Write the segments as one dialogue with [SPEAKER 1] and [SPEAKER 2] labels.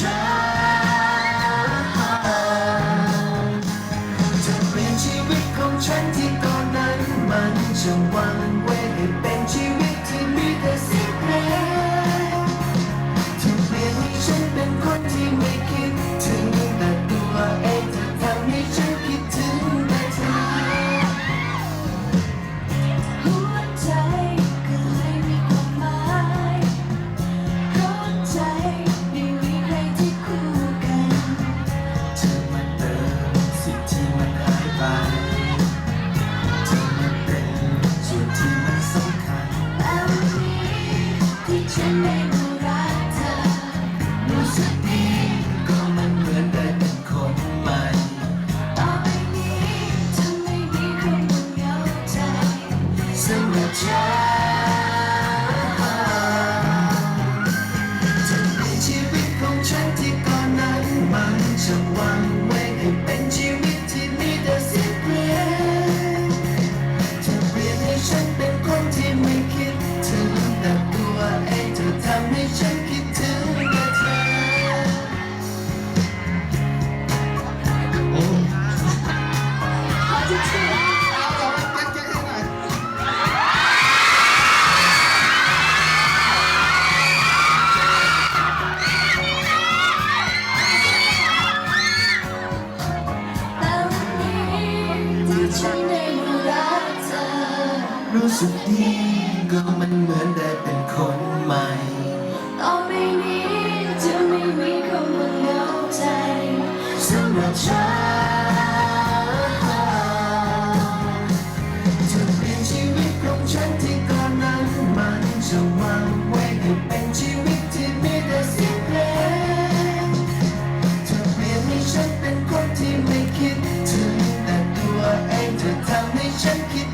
[SPEAKER 1] จะเปลี่ยนชีวิตของฉันที่ตอนนั้นมันจะว่า ให้ฉันคิดถึงแต่เธอ
[SPEAKER 2] โอ้
[SPEAKER 3] ขอทิชชู่
[SPEAKER 2] เอาเอาแก๊กแก๊กให้หน่อย
[SPEAKER 3] แต่วันนี้ที่ฉันได้มารักเธอ
[SPEAKER 1] รู้สึกดีก็มันเหมือนได้เป็น
[SPEAKER 3] จะวาง
[SPEAKER 1] ไว้ให้เป็นชีวิตที่มีแต่เสียงเพลงเธอเปลี่ยนให้ฉันเป็นคนที่ไม่คิดถึงแต่ตัวเองเธอทำให้ฉันคิด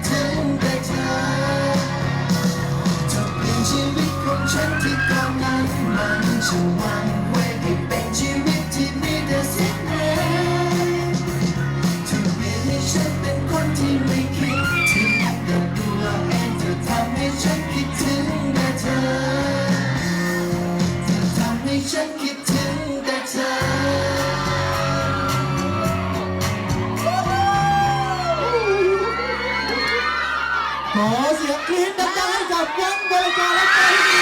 [SPEAKER 2] อเสียงกรี๊ดดังๆให้กับวังบริการและใจดี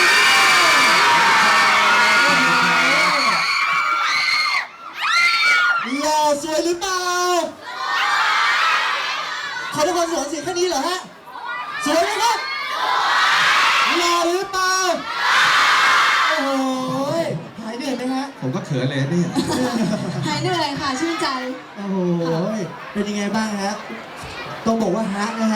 [SPEAKER 2] หล่อสวยหรือเปล่าขอทุกคนสวนเสียงแค่นี้เหรอฮะ สวยไหมครับหล่อหรือเปล่า โอ้โหหายเหนื่อยไหมฮะ
[SPEAKER 4] ผมก็เขินเลยเนี่ย
[SPEAKER 3] หายเหนื่อยค่ะ ชื่นใจ
[SPEAKER 2] โอ้โห เป็นยังไงบ้างฮะ ต้องบอกว่าฮะนะฮะ